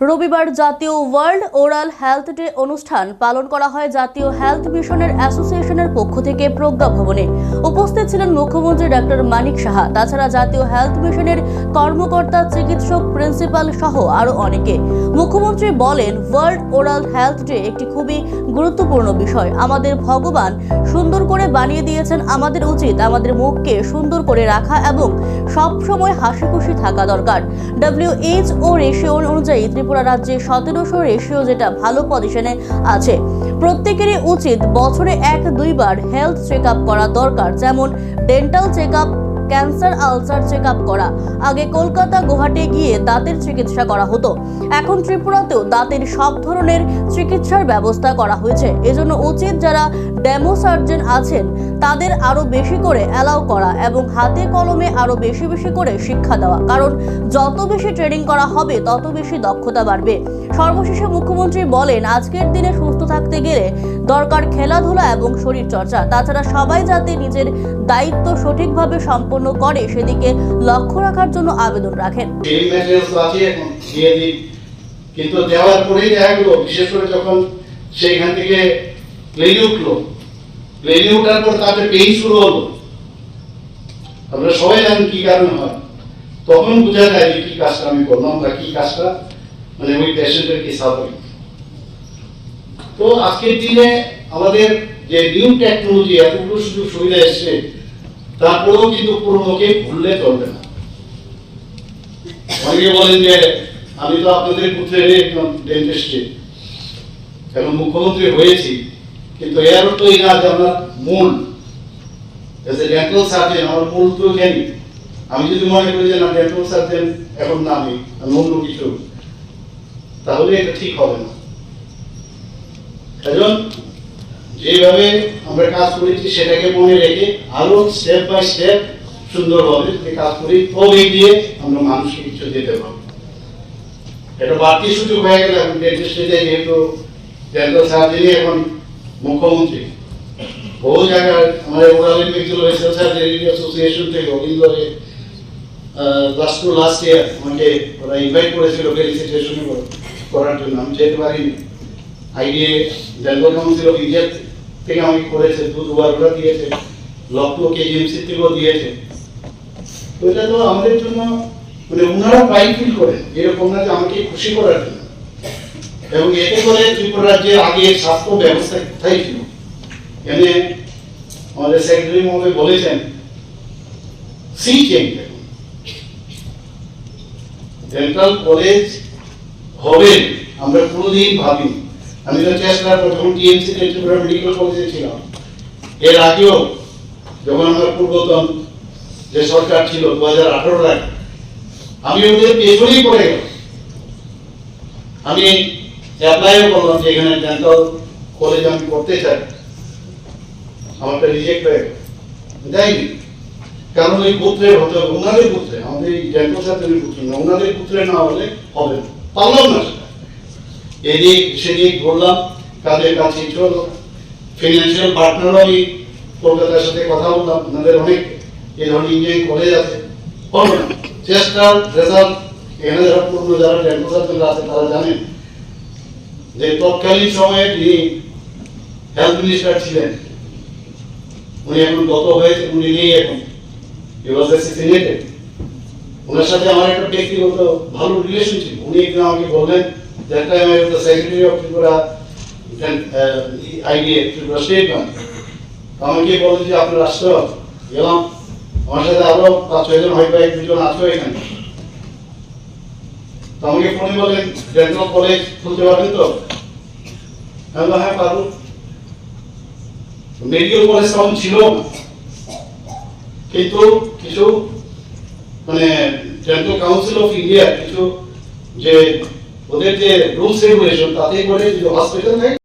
রবিবার জাতীয় world oral health day অনুষ্ঠান পালন করা হয় জাতীয় হেলথ মিশনের অ্যাসোসিয়েশনের পক্ষ থেকে প্রজ্ঞা ভবনে। উপস্থিত ছিলেন মুখ্যমন্ত্রী ডক্টর মানিক সাহা, তাছাড়া জাতীয় হেলথ মিশনের কর্মকর্তা, চিকিৎসক, প্রিন্সিপাল সহ আরও অনেকে। মুখ্যমন্ত্রী বলেন, ওয়ার্ল্ড ওরাল হেলথ ডে একটি খুবই গুরুত্বপূর্ণ বিষয়। আমাদের ভগবান সুন্দর করে বানিয়ে দিয়েছেন আমাদের উচিত আমাদের মুখকে সুন্দর করে রাখা এবং সব সময় হাসি খুশি থাকা দরকার। ডব্লিউএইচও রেশিও অনুযায়ী ত্রিপুরা রাজ্যে সতেরোশো রেশিও যেটা ভালো পজিশনে আছে। প্রত্যেকেরই উচিত বছরে এক দুইবার হেলথ চেক করা দরকার, যেমন dental check cancer ulcer check up করা। আগে কলকাতা, গুয়াহাটি গিয়ে দাঁতের চিকিৎসা করা হতো। এখন ত্রিপুরাতেও দাঁতের সব ধরনের চিকিৎসার ব্যবস্থা করা হয়েছে। এজন্য উচিত যারা ডেমো সার্জন আছেন, তাদের আরও বেশি করে অ্যালাউ করা এবং হাতে কলমে আরও বেশি বেশি করে শিক্ষা দেওয়া। কারণ যত বেশি ট্রেনিং করা হবে, তত বেশি দক্ষতা বাড়বে। সর্বশেষে মুখ্যমন্ত্রী বলেন, আজকের দিনে সুস্থ থাকতে গেলে দরকার খেলাধুলা এবং শরীর চর্চা তাছাড়া সবাই যাতে নিজের দায়িত্ব সঠিকভাবে সম্পন্ন করে, সেদিকে লক্ষ্য রাখার জন্য আবেদন রাখেন। কিন্তু দেওয়ার পরেই দেখা বিশেষ করে যখন সেইখান থেকে প্লেনে উঠল। প্লেনে ওঠার পর তাতে পেইন শুরু হলো। আমরা সবাই জানেন কি কারণে হয়। তখন বোঝা যায় যে কি কাজটা আমি করলাম বা কি কাজটা মানে ওই পেশেন্টের কি। সাফারিং তো আজকের দিনে আমাদের যে নিউ টেকনোলজি এতগুলো সুযোগ সুবিধা এসছে, তারপরেও কিন্তু পুরোনোকে ভুললে চলবে না। অনেকে বলেন যে, আমি তো আপনাদের পুত্রের একজন ডেন্টিস্টে এখন মুখ্যমন্ত্রী হয়েছি, কিন্তু এর অর্থ এই যে আমার মূল। ডেন্টাল সার্জন আমার মূল তো জ্ঞানী আমি যদি মনে করি যে, না ডেন্টাল সার্জন এখন না আমি অন্য কিছু। তাহলে এটা ঠিক হবে না। যেভাবে আমরা কাজ করেছি সেটাকে মনে রেখে আরও স্টেপ বাই স্টেপ সুন্দরভাবে কাজ করি গিয়ে আমরা মানুষকে কিছু দিতে পারব। এটা বাড়তি সুযোগ হয়ে গেল ডেন্টিস্টে যেহেতু এখন মুখ্যমন্ত্রী, বহু জায়গায় আমাদের ওরাল ইনফেকশন অ্যাসোসিয়েশন থেকে লাস্ট টু লাস্ট ইয়ার আমাকে ওরা ইনভাইট করেছিল ফেলিসিটেশন করার জন্য। আমি যেতে পারিনি। IDA dental council of India থেকে আমাকে করেছে, দু দুবার ওরা দিয়েছে লখনৌ কেজিএমসি থেকেও দিয়েছে। তো এটা তো আমাদের জন্য মানে ওনারা প্রাইড ফিল করেন এরকম না যে আমাকে খুশি করার জন্য। এবং এতে করে ত্রিপুরা রাজ্যে আগে স্বাস্থ্য ব্যবস্থা কোথায় ছিল? এখানে আমাদের সেক্রেটারি মহোদয় বলেছেন সি চেঞ্জ ডেন্টাল কলেজ হবে, আমরা কোনোদিন ভাবিনি। আমি তো চেষ্টা যখন টিএমসি ত্রিপুরা মেডিকেল কলেজে ছিলাম। এর আগেও যখন আমার পূর্বতন যে সরকার ছিল দু হাজার আঠারোর আগে, আমি ওদের পেছনেই পড়ে আমি অ্যাপ্লাইও করলাম যে এখানে ডেন্টাল কলেজ আমি করতে চাই। আমারটা রিজেক্ট হয়ে গেল। যাইনি কারণ ওই পুত্রের হতে হবে ওনাদের পুত্রে। আমাদের ডেন্টাল সার্জনের পুত্র না, ওনাদের পুত্রে না হলে হবে না। পারলাম না। এদিক সেদিক ঘুরলাম কাজ শেষ হলো। ফিনান্সিয়াল পার্টনারও আমি কলকাতার সাথে কথা বললাম ওনাদের অনেক এই ধরনের ইঞ্জিনিয়ারিং কলেজ আছে। হলো না চেষ্টার রেজাল্ট এখানে যারা পূর্ণ যারা সার্জনরা আছে তারা জানেন যে তৎকালীন সময়ে যিনি হেলথ মিনিস্টার ছিলেন। উনি এখন গত হয়েছে উনি নেই এখন। অ্যাসিসিনেটেড ওনার সাথে আমার একটা ব্যক্তিগত ভালো রিলেশন ছিল। উনি একদিন আমাকে বললেন that time I was the secretary of Tripura uh, IDA Tripura State Bank আমাকে বললেন যে আপনি রাষ্ট্র গেলাম। আমার সাথে আরও পাঁচ ছয়জন হয়তো এক দুজন আছো এখানে। তো আমাকে ফোনে বলেন ডেন্টাল কলেজ খুলতে পারবেন তো? আমি হ্যাঁ পারব। মেডিকেল কলেজ তখন ছিল। কিন্তু কিছু মানে ডেন্টাল কাউন্সিল অফ ইন্ডিয়া কিছু যে ওদের যে রুলস রেগুলেশন তাতে করে যদি হসপিটাল থাকে